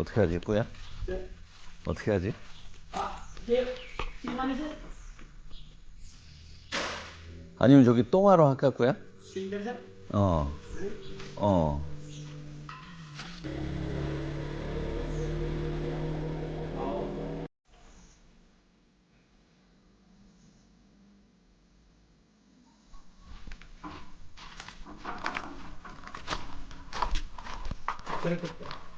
어떻게 하지, 꾸야? 어떻게 하지? 아니면 저기 똥하러 할까, 꾸야? 어. 어. 아,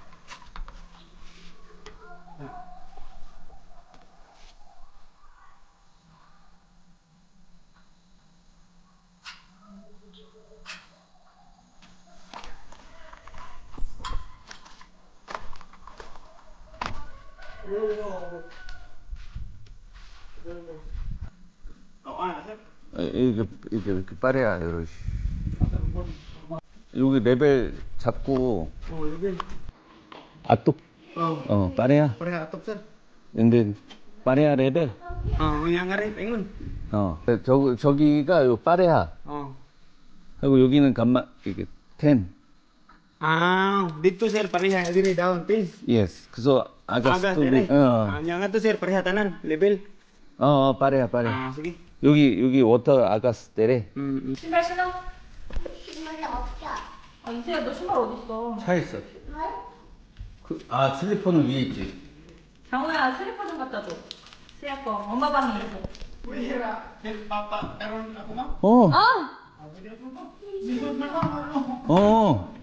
이게 이렇게 빠래야 이러. 여기 레벨 잡고 아또 어 빠래야. Pareha atop sir. 근데 빠래야 레벨. Oh, yang ngari pengun. 어. 저 저기가 요 빠래야. Oh. 하고 여기는 gamma 이게 10. Ah, dito sir pareha diri daun pin. Yes. 그래서 아가 Aga 스토리. sir. 어. Ah, sir pareha tanan level. 어, 어 빠래야 빠래. Ah, sige. 여기 여기 워터 아가스 때래. Hmm. 신발 신어? 아 이세야 너 신발 어딨어? 차 있어. 그, 아 슬리퍼는 위에 있지. 장호야 슬리퍼 좀 갖다 줘. 세야 거 엄마 방에 있어. Wira, papa karon ako ma. 어. 아! 어.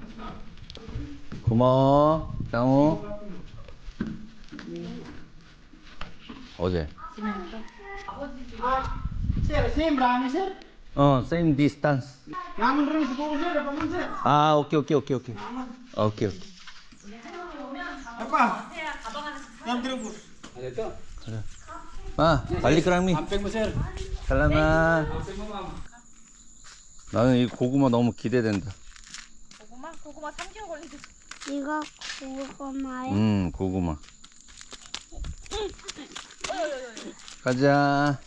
고마워. 장호. 어제. Sir, same brand sir. 어, same distance. Naman rin siguro sir, apa man sir. 아, 오케이, 오케이, 오케이, 오케이. 오케이, 오케이. Apa? 세야 가방 안에 Yang terus. Ada to. 아, 발리크랑미. Ampeng mo sir. 살라나. 나는 이 고구마 너무 기대된다. 고구마? 고구마 3개월 걸리지. 이거 고구마요? 음, 고구마. 가자.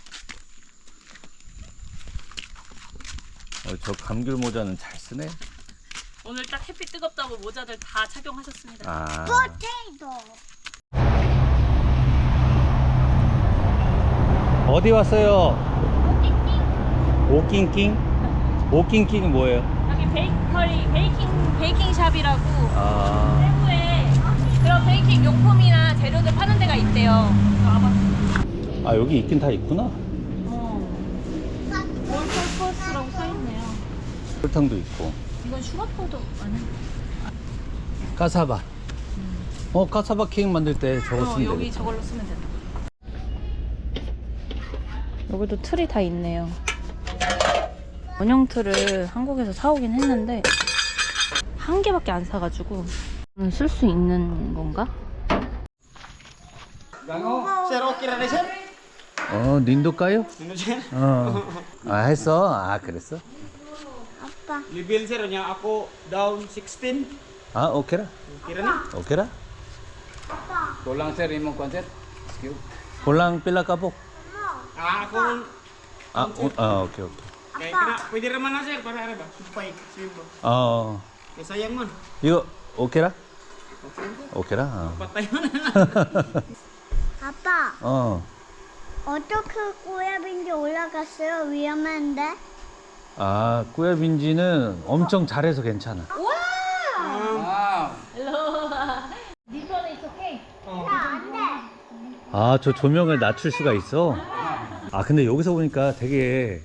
어, 저 감귤 모자는 잘 쓰네. 오늘 딱 햇빛 뜨겁다고 모자들 다 착용하셨습니다. 아. 포테이토. 어디 왔어요? 오킹킹? 오킹킹이 뭐예요? 여기 베이커리 베이킹 베이킹 샵이라고 아, 세부에 그런 베이킹 용품이나 재료들 파는 데가 있대요. 아 여기 있긴 다 있구나. 어. 월컬코스라고 써 있네요. 설탕도 있고. 이건 슈가 파우더 아니야? 까사바. 어, 까사바 케이크 만들 때 저거 어, 쓰면 여기 되겠다. 저걸로 쓰면 된다. 여기도 틀이 다 있네요. 원형 틀을 한국에서 사오긴 했는데 한 개밖에 안 사가지고 쓸 수 있는 건가? 어, 닌도 까요? 어. 아, 했어? 아, 그랬어? 아빠. Level sir nya ako down 16. 아, 오케라. Okay ra na. 오케라. Kulang sir imong konsep. 볼랑 빌라 까복. Ah, ako 아, 오, 아, 오케이, 오케이. kay kana pwede ra man na sir para ra ba? Supay, simbo. 어, Kay sayang man. 이거 오케라? 오케라. 어. Patay man. 아빠, 어. 어떻게 꼬야 빈지 올라갔어요? 위험한데? 아, 꾸야빈지는 엄청 잘해서 괜찮아. 있어 케이크. 안 돼. 아, 저 조명을 낮출 수가 있어? 아, 근데 여기서 보니까 되게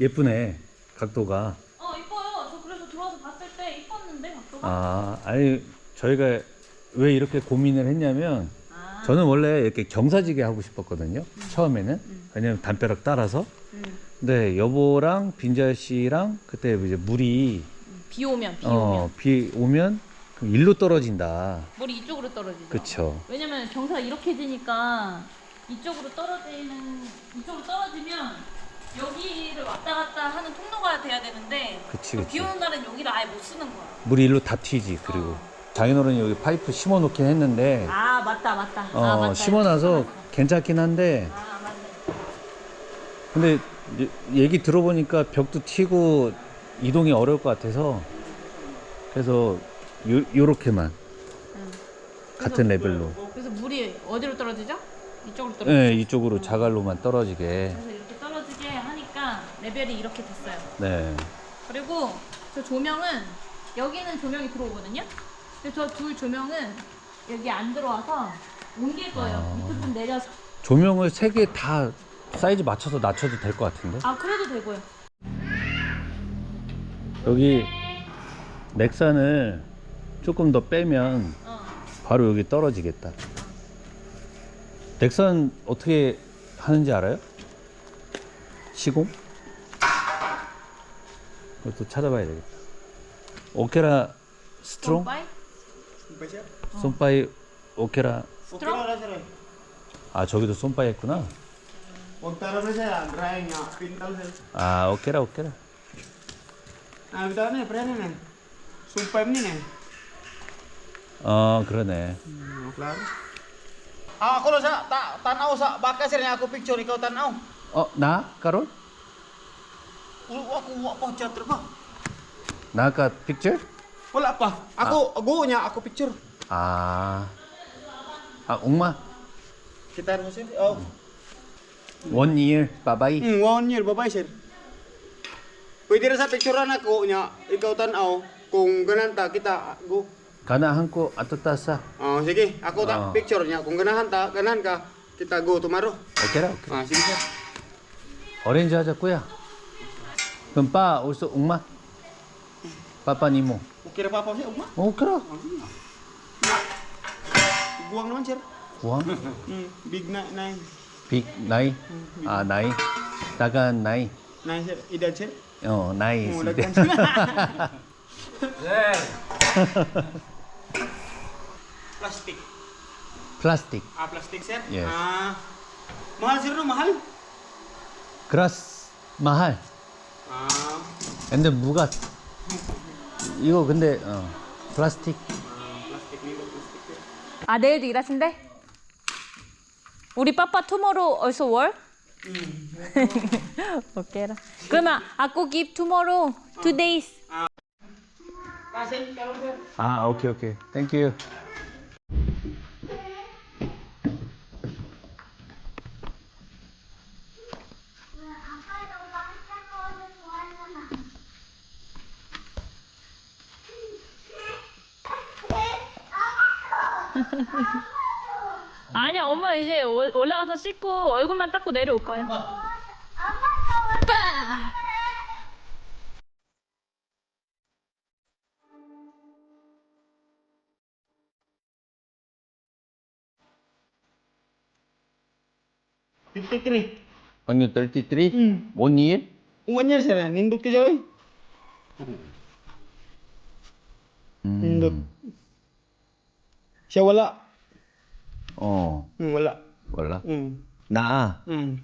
예쁘네. 각도가. 어 이뻐요. 저 그래서 들어와서 봤을 때 이뻤는데 각도가. 아, 아니, 저희가 왜 이렇게 고민을 했냐면, 아. 저는 원래 이렇게 경사지게 하고 싶었거든요. 처음에는. 왜냐면 담벼락 따라서. 근 데 여보랑 빈자 씨랑 그때 이제 물이, 비 오면 비 오면 어, 비 오면 그럼 일로 떨어진다. 물이 이쪽으로 떨어지죠. 그쵸. 왜냐면 경사가 이렇게 지니까 이쪽으로 떨어지는 이쪽으로 떨어지면 여기를 왔다 갔다 하는 통로가 돼야 되는데 그치, 비 그치. 오는 날은 여기를 아예 못 쓰는 거야. 물이 일로 다 튀지, 그리고. 장인어른이 여기 파이프 심어 놓긴 했는데, 아 맞다 맞다. 아, 어, 맞다. 심어 놔서 괜찮긴 한데, 아 맞네. 근데 이- 얘기 들어보니까 벽도 튀고 이동이 어려울 것 같아서, 그래서 요, 요렇게만. 같은 레벨로. 그래서 물이 어디로 떨어지죠? 이쪽으로 떨어지죠. 네, 이쪽으로 자갈로만 떨어지게. 그래서 이렇게 떨어지게 하니까 레벨이 이렇게 됐어요. 네. 그리고 저 조명은 여기는 조명이 들어오거든요. 근데 저 둘 조명은 여기 안 들어와서 옮길 거예요. 아. 밑으로 좀 내려서. 조명을 세 개 다 사이즈 맞춰서 낮춰도 될 것 같은데. 아 그래도 되고요. 여기 넥산을 조금 더 빼면 어. 바로 여기 떨어지겠다. 넥산 어떻게 하는지 알아요? 시공? 그것도 찾아봐야 되겠다. 오케라 스트롱? siap? 솜바이 오케라 sir. 아 저기도 솜바이 했구나. Kontara na sir, dryingnya pintal sir. 아 오케라 오케라. Ah, bitaw na, pre na. Sumpah ni na. 어 그러네. Hmm, klaro. Ah, ako lo sa ta tanaw sa baka sir niya ako picture ikaw tanaw. 어나 까론? Ulo ako wa pa chat ba? 나가 픽처? Wala pa. Ako go niya ako picture. 아. 아 옥마 Kita mo sir. Oh. 원 이어 바바이. Hmm, one year babay sir. Pwede ra sa picturean ako niya ikaw tanaw kung ganan ta kita go. 가나 한코 아토타사. Oh, sige. Ako Ah. ta picture niya kung ganahan ta ganan ka kita go tomorrow. 오케라 오케라. Ah, sige sir. 어렌지 하자꾸야. 그럼 빠 올서 옥마. 빠빠 니모. Okay ra pa pa siya, uma. 오케라. Buang naman sir. 구왕. Hmm, big na nine. 빅 나이. 아 나이. 나간 나이. Edad sir. 어 나이. Oh, plastic. 플라스틱. Ah, plastic sir? Yes. Ah. Mahal sir no, mahal. 그라스 마할. Ah. 근데 무가 이거 근데 어 플라스틱. Ah, plastic ni plastic sir. 아 내일도 일하신대? 우리 빠빠 투모로우 also work? 오케이라. 그러면 아꾸 give tomorrow two days. 아 오케이 오케이. 땡큐. 아빠 너 망치는 거는 좋 아니야 엄마 이제 올- 올라가서 씻고 얼굴만 닦고 내려올 거야. Fifty-three. 방금 33? Hmm. 원 이일? Uwan niya sir. Nindot ka dyan. Nindot. Siya wala. 어 Hmm, wala. 몰라. Hmm. 나 Hmm.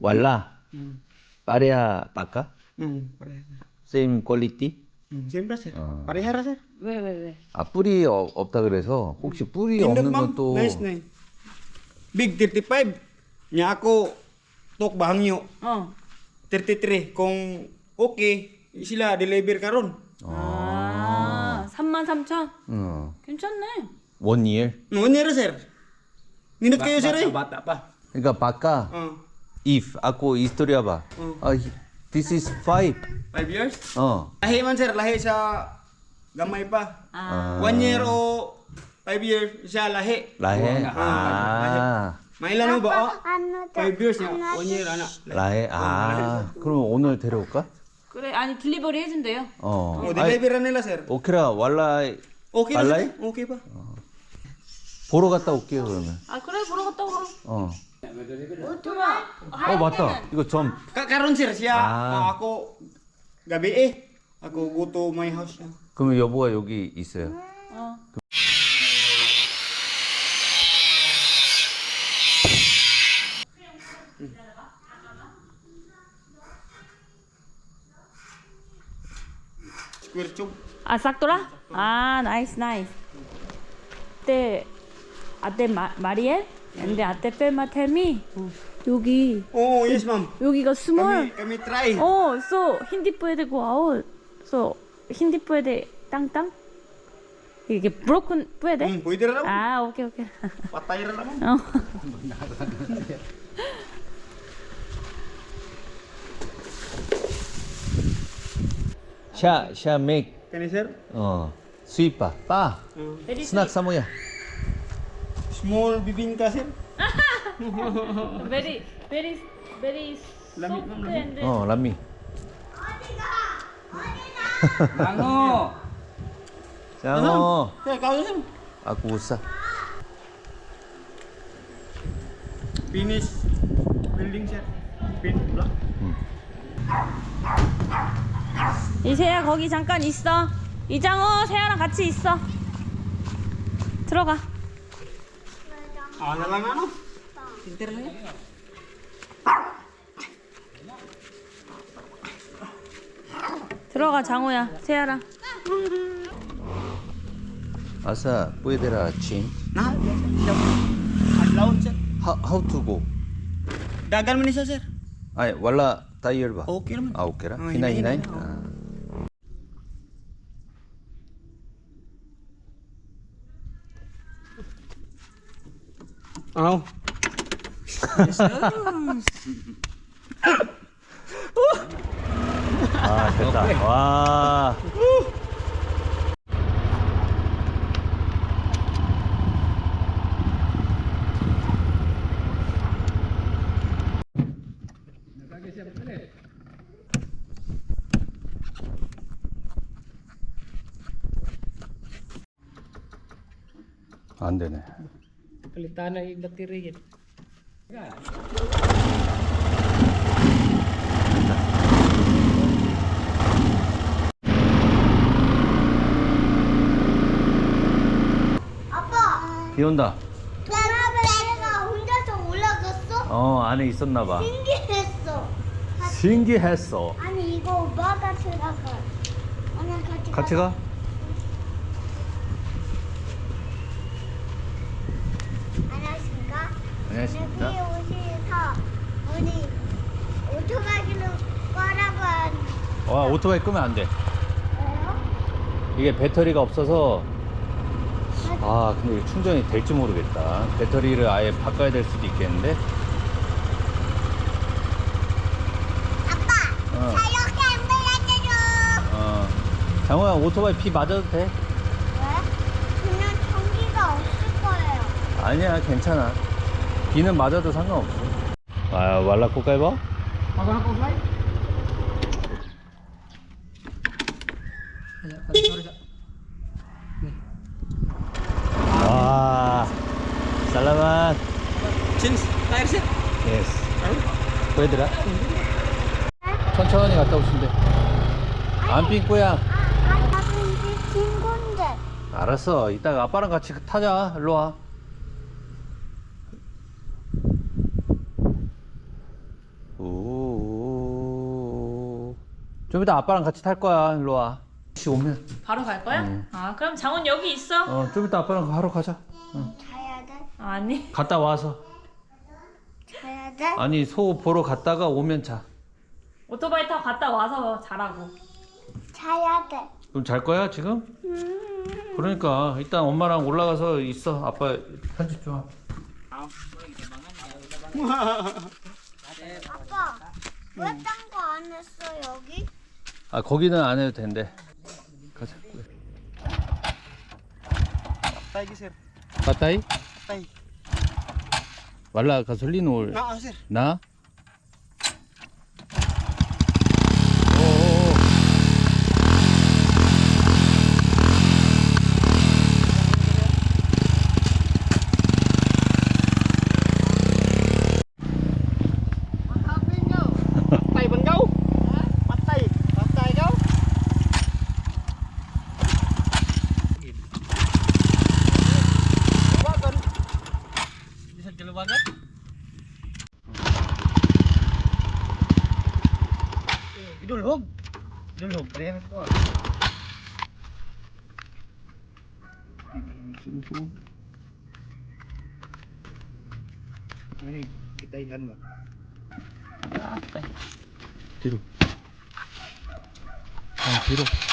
왈라 Hmm. 빠레야 빠까? Hmm. Pareha. 세임 퀄리티? Hmm. Siyempre sir. Ah. Pareha ra sir. 왜왜 왜? 아 뿌리 어, 없다 그래서 혹시 뿌리 Nindot 없는 ma'am. 것도 Nice na. Big 35. Nya ako tok bahangyo. 어. 33 kung okay sila deliver karon. 아 3만 3천? 어. 괜찮네. 원 이일? Nunya ra sir. Nindot kayo sir eh. Bata pa. 그러니까 바까 Oh. if ako istorya ba? 어. 아 this is five. 5 years? 어. Lahi man sir, lahi sa gamay pa. 아. One year o five years siya lahi. 아, 아. Mailan mo ba? Oh? 안나 Five years niya. One year anak. 라해. 아. 그럼 오늘 데려올까? 그래 아니 딜리버리 해준대요. 어. Oh, na nila sir. 오케라 왈라 na Alay? sir? Okay pa. 보러 갔다 올게요 그러면. 아 그래 보러 갔다 오고. 어. 그러면 어 맞다. 이거 점. Sir siya. Ah. ah, ako gabi eh. Ako go to my house na. 그러면 여보가 여기 있어요. 어. Square tube. 아 싹돌아? 아 나이스 나이스. 때 아때 마 마리엘? 근데 아때 펠마 텔미 여기 Oh, yes ma'am. 여기가 Kami, 스몰. kami try. 어, so hindi pwede go out. So hindi pwede 땅땅. 이게 브로큰 뿌야 돼? Hmm, pwede ra raw. 아 오케이 오케이. Patay ra naman. 어. 샤, 샤, 맥, Kani sir? 어, 수이빠, 빠, Uh, 스낙 사모야. Small bibingka sir. 베리 베리 베리 Lamig 소프트 lang, 앤드 어, 람미. Ano? 장어, kau sir. 아구 우사. Finish building sir. Paint block. 이세야 거기 잠깐 있어. 이장호 세아랑 같이 있어. 들어가. Ah. 들어가 장호야 sir. How, how to go? Dagan man ni siya sir. 아니, 왈라 다이얼바. Okay naman. 아, 오케라. 어, 히나이, 히나이, 히나이. 히나이. 아. Ano? 아, 됐다. 와. 안 되네. Palitan na yung baterya. 아빠, 비 온다. 내가 혼자서 올라갔어? 어, 안에 있었나 봐. 신기했어. 신기했어. 아니 이거 오빠가 들어가. 오늘 같이 같이 가 안녕하십니까? 여기 오셔서 우리 오토바이를 꺼라고 한 와, 오토바이 끄면 안 돼. 거예요? 이게 배터리가 없어서 아 근데 이게 충전이 될지 모르겠다 배터리를 아예 바꿔야 될 수도 있겠는데 아빠, 어, 자유롭게 안 불러줘줘. 어. 장호야 오토바이 비 맞아도 돼? 왜? 그냥 전기가 없을 거예요. 아니야 괜찮아 비는 맞아도 상관없어. 아 왈라코 까이버? Makan ako fly? 와 살라만. tire sir. 예스. 보여드라 천천히 갔다 오신대. 안 삥꼬야. 아, 아, 나도 이제 친구인데. 알았어. 이따가 아빠랑 같이 타자. 일로와 오. 좀 이따 아빠랑 같이 탈 거야 일로와 혹시 오면 바로 갈 거야? 응. 아 그럼 장훈 여기 있어. 어 좀 이따 아빠랑 바로 가자 자야 돼? 아니 갔다 와서 자야 돼? 아니 소 보러 갔다가 오면 자 오토바이 타고 갔다 와서 자라고. 자야 돼. 그럼 잘 거야 지금? 그러니까 일단 엄마랑 올라가서 있어 아빠 편집 좀 하고 아빠, 왜 딴 거 안 했어 여기? 아 거기는 안 해도 된대 가자 ki sir. 빠따이? Patay. 왈라 가솔린 올 Naa sir. 나? 오오오. Patay ban kau? Patay. Patay kau? Luwagan. Bisa diluwagan? Idulhog. Idulhog. Pre ko. Ini kita ilan ba? 뒤로 아